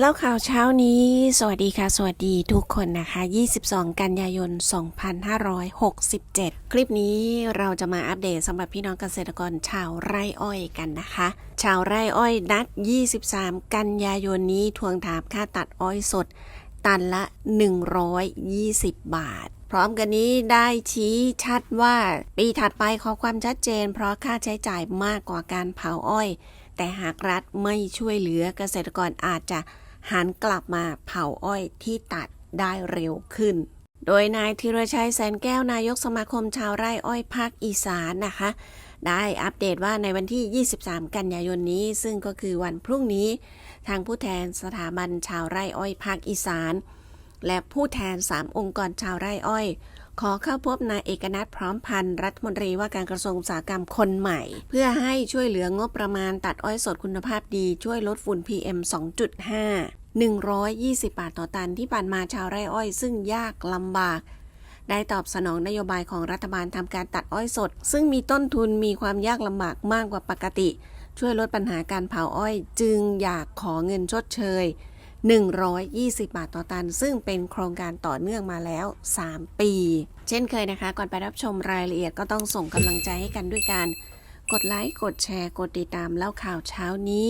แล้วข่าวเช้านี้ สวัสดีค่ะ สวัสดีทุกคนนะคะ 22 กันยายน 2567 คลิปนี้เราจะมาอัปเดตสำหรับพี่น้องเกษตรกรชาวไร่อ้อยกันนะคะ ชาวไร่อ้อยนัด 23 กันยายนนี้ทวงถามค่าตัดอ้อยสด ตันละ 120 บาท พร้อมกันนี้ได้ชี้ชัดว่า ปีถัดไปขอความชัดเจน เพราะค่าใช้จ่ายมากกว่าการเผาอ้อย แต่หากรัฐไม่ช่วยเหลือเกษตรกรอาจจะ หันกลับมาเผาอ้อยที่ตัดได้เร็วขึ้น โดยนายธีรชัยแสนแก้วนายกสมาคมชาวไร่อ้อยภาคอีสานนะคะ ได้อัปเดตว่าในวันที่ 23 กันยายนนี้ ซึ่งก็คือวันพรุ่งนี้ ทางผู้แทนสถาบันชาวไร่อ้อยภาคอีสาน และผู้แทน 3 องค์กรชาวไร่อ้อย ขอเข้าพบนายเอกนัทพร้อมพันธ์รัฐมนตรีว่าการกระทรวงอุตสาหกรรมคนใหม่ เพื่อให้ช่วยเหลืองบประมาณตัดอ้อยสดคุณภาพดีช่วยลดฝุ่น PM 2.5 120 บาทต่อตันที่ผ่านมาชาวไร่อ้อย ซึ่งยากลำบาก ได้ตอบสนองนโยบายของรัฐบาลทำการตัดอ้อยสด ซึ่งมีต้นทุนมีความยากลำบากมากกว่าปกติ ช่วยลดปัญหาการเผาอ้อย จึงอยากขอเงินชดเชย 120 บาทต่อตัน ซึ่งเป็นโครงการต่อเนื่องมาแล้ว 3 ปี เช่นเคยนะคะ ก่อนไปรับชมรายละเอียดก็ต้องส่งกำลังใจให้กันด้วยการ กดไลค์ กดแชร์ กดติดตามแล้วข่าวเช้านี้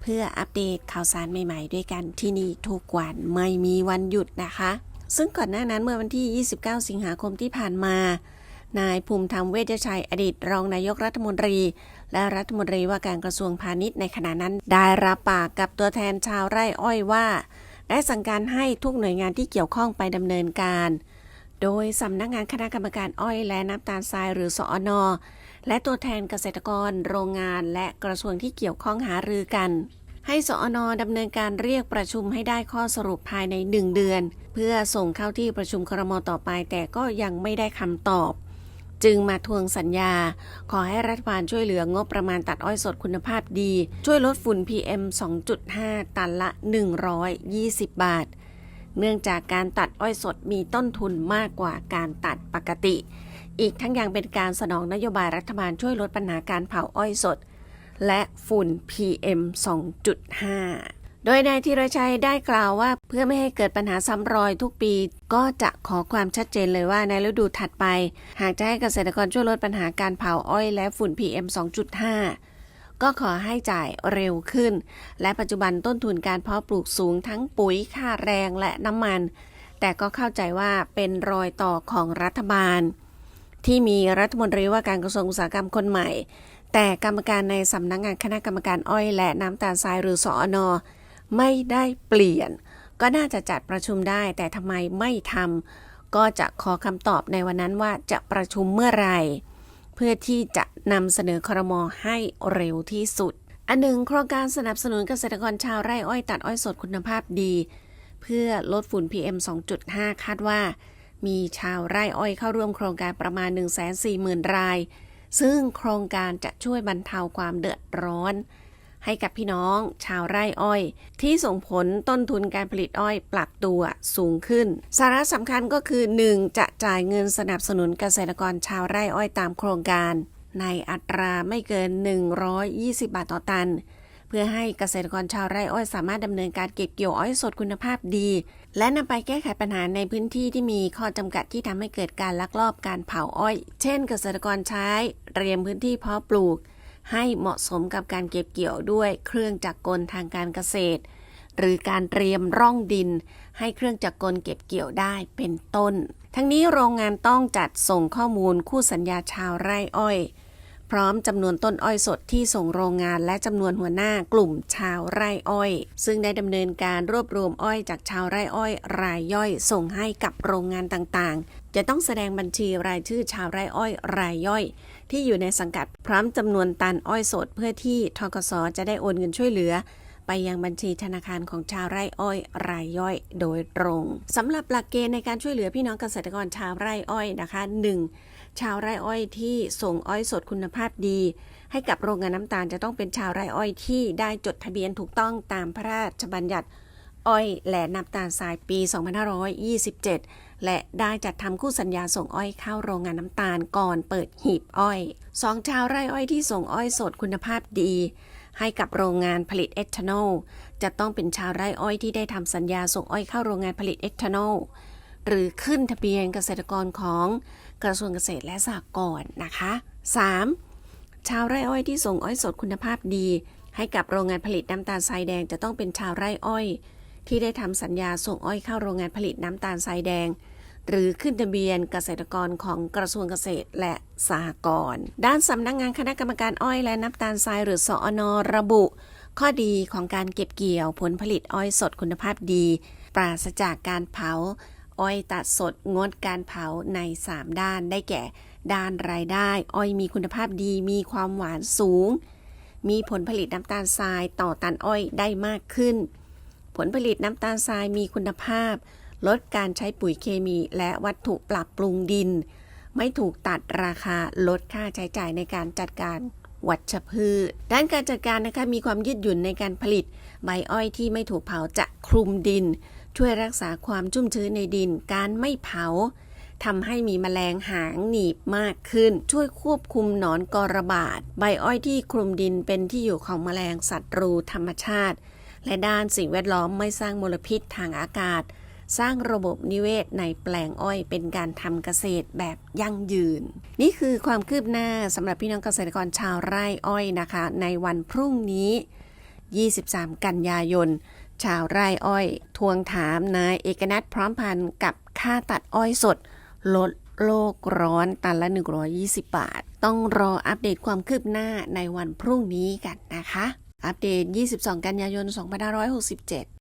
เพื่ออัปเดตข่าวสารใหม่ๆ ด้วยกันที่นี่ทุกวันไม่มีวันหยุดนะคะ ซึ่งก่อนหน้านั้นเมื่อวันที่ 29 สิงหาคมที่ผ่านมา นายภูมิธรรมเวชชัยอดีตรองนายกรัฐมนตรี และรัฐมนตรีว่าการกระทรวงพาณิชย์ในขณะนั้น ได้รับปากกับตัวแทนชาวไร่อ้อยว่า ได้สั่งการให้ทุกหน่วยงานที่เกี่ยวข้องไปดำเนินการ โดยสำนักงานคณะกรรมการอ้อยและน้ำตาลทรายหรือสอนอและตัวแทนเกษตรกร โรงงาน และกระทรวงที่เกี่ยวข้องหารือกัน ให้สอนอดำเนินการเรียกประชุมให้ได้ข้อสรุปภายใน 1 เดือน เพื่อส่งเข้าที่ประชุมครมต่อไปแต่ก็ยังไม่ได้คำตอบ จึงมาทวงสัญญา ขอให้รัฐบาลช่วยเหลืองบประมาณตัดอ้อยสดคุณภาพดี ช่วยลดฝุ่น PM 2.5 ตันละ 120 บาท เนื่องจากการตัดอ้อยสดมีต้นทุนมากกว่าการตัดปกติ อีกทั้งยังเป็นการสนองนโยบายรัฐบาลช่วยลดปัญหาการเผาอ้อยสด และฝุ่น PM 2.5 โดยนายธีรชัยได้กล่าวว่าเพื่อไม่ให้เกิดปัญหาซ้ำรอยทุกปี ก็จะขอความชัดเจนเลยว่าในฤดูถัดไป หากจะให้เกษตรกรช่วยลดปัญหาการเผาอ้อยและฝุ่น PM 2.5 ก็ขอให้จ่ายเร็วขึ้น และปัจจุบันต้นทุนการเพาะปลูกสูงทั้งปุ๋ยค่าแรงและน้ำมัน แต่ก็เข้าใจว่าเป็นรอยต่อของรัฐบาล ที่มีรัฐมนตรีว่าการกระทรวงอุตสาหกรรมคนใหม่ แต่กรรมการในสำนักงงานคณะกรรมการอ้อยและน้ำตาลทรายหรือสอนอ ไม่ได้เปลี่ยน ก็น่าจะจัดประชุมได้ แต่ทำไมไม่ทำก็จะขอคำตอบในวันนั้นว่าจะประชุมเมื่อไหร่ เพื่อที่จะนำเสนอครมให้เร็วที่สุด อันหนึ่งโครงการสนับสนุนเกษตรกรชาวไร่อ้อยตัดอ้อยสดคุณภาพดี เพื่อลดฝุ่น PM 2.5 คาดว่า มีชาวไร่อ้อยเข้าร่วมโครงการประมาณ 140,000 ราย ซึ่งโครงการจะช่วยบรรเทาความเดือดร้อน ให้กับพี่น้องชาวไร่อ้อย ที่ส่งผลต้นทุนการผลิตอ้อยปรับตัวสูงขึ้น สาระสำคัญก็คือ 1. จะจ่ายเงินสนับสนุนเกษตรกรชาวไร่อ้อยตามโครงการ ในอัตราไม่เกิน 120 บาทต่อตัน เพื่อให้เกษตรกรชาวไร่อ้อยสามารถดำเนินการเก็บเกี่ยวอ้อยสดคุณภาพดี และนำไปแก้ไขปัญหาในพื้นที่ที่มีข้อจำกัดที่ทำให้เกิดการลักลอบการเผาอ้อย เช่น เกษตรกรใช้เตรียมพื้นที่เพาะปลูก ให้เหมาะสมกับการเก็บเกี่ยวด้วยเครื่องจักรกลทางการเกษตร หรือการเตรียมร่องดิน ให้เครื่องจักรกลเก็บเกี่ยวได้เป็นต้น ทั้งนี้โรงงานต้องจัดส่งข้อมูลคู่สัญญาชาวไร่อ้อย พร้อมจำนวนต้นอ้อยสดที่ส่งโรงงานและจำนวนหัวหน้ากลุ่มชาวไร่อ้อย ซึ่งได้ดำเนินการรวบรวมอ้อยจากชาวไร่อ้อย รายย่อยส่งให้กับโรงงานต่างๆ จะต้องแสดงบัญชีรายชื่อชาวไร่อ้อย รายย่อย ที่อยู่ในสังกัดพร้อมจำนวนตันอ้อยสด เพื่อที่ทกสจะได้โอนเงินช่วยเหลือ ไปยังบัญชีธนาคารของชาวไร่อ้อยรายย่อยโดยตรงสำหรับหลักเกณฑ์ในการช่วยเหลือพี่น้องเกษตรกรชาวไร่อ้อยนะคะ 1. ชาวไร่อ้อยที่ส่งอ้อยสดคุณภาพดี ให้กับโรงงานน้ำตาลจะต้องเป็นชาวไร่อ้อยที่ได้จดทะเบียนถูกต้องตามพระราชบัญญัติอ้อยและน้ำตาลทรายปี 2527 และได้จัดทำคู่สัญญาส่งอ้อยเข้าโรงงานน้ำตาลก่อนเปิดหีบอ้อยสองชาวไร่อ้อยที่ส่งอ้อยสดคุณภาพดี ให้กับโรงงานผลิตเอทานอลจะต้องเป็นชาวไร่อ้อยที่ได้ทำสัญญาส่งอ้อยเข้าโรงงานผลิตเอทานอลหรือขึ้นทะเบียนเกษตรกรของกระทรวงเกษตรและสหกรณ์นะคะ 3. ชาวไร่อ้อยที่ส่งอ้อยสดคุณภาพดี ให้กับโรงงานผลิตน้ำตาลทรายแดงจะต้องเป็นชาวไร่อ้อย ที่ได้ทำสัญญาส่งอ้อยเข้าโรงงานผลิตน้ำตาลทรายแดง หรือขึ้นทะเบียนเกษตรกรของกระทรวงเกษตรและสหกรณ์ด้านสำนักงงานคณะกรรมการอ้อยและน้ำตาลทรายหรือสอนระบุ ข้อดีของการเก็บเกี่ยวผลผลิตอ้อยสดคุณภาพดี ปราศจากการเผา อ้อยตัดสดงดการเผาใน 3 ด้านได้แก่ ด้านรายได้ อ้อยมีคุณภาพดี มีความหวานสูง มีผลผลิตน้ำตาลทรายต่อตันอ้อยได้มากขึ้น ผลผลิตน้ำตาลทรายมีคุณภาพ ลดการใช้ปุ๋ยเคมีและวัตถุปรับปรุงดิน ไม่ถูกตัดราคาลดค่าใช้จ่ายในการจัดการวัชพืช ด้านการจัดการนะคะมีความยืดหยุ่นในการผลิต ใบอ้อยที่ไม่ถูกเผาจะคลุมดิน ช่วยรักษาความชุ่มชื้นในดิน การไม่เผาทำให้มีแมลงหางหนีบมากขึ้น ช่วยควบคุมหนอนกอระบาด ใบอ้อยที่คลุมดินเป็นที่อยู่ของแมลงศัตรูธรรมชาติ และด้านสิ่งแวดล้อมไม่สร้างมลพิษทางอากาศ สร้างระบบนิเวศในแปลงอ้อยเป็นการทำเกษตรแบบยั่งยืน นี่คือความคืบหน้าสำหรับพี่น้องเกษตรกรชาวไร่อ้อยนะคะ ในวันพรุ่งนี้ 23 กันยายน ชาวไร่อ้อย ทวงถามนายเอกนัทพร้อมพันธ์กับค่าตัดอ้อยสด ลดโลกร้อนตันละ 120 บาท ต้องรออัปเดตความคืบหน้าในวันพรุ่งนี้กันนะคะ อัปเดต 22 กันยายน 2567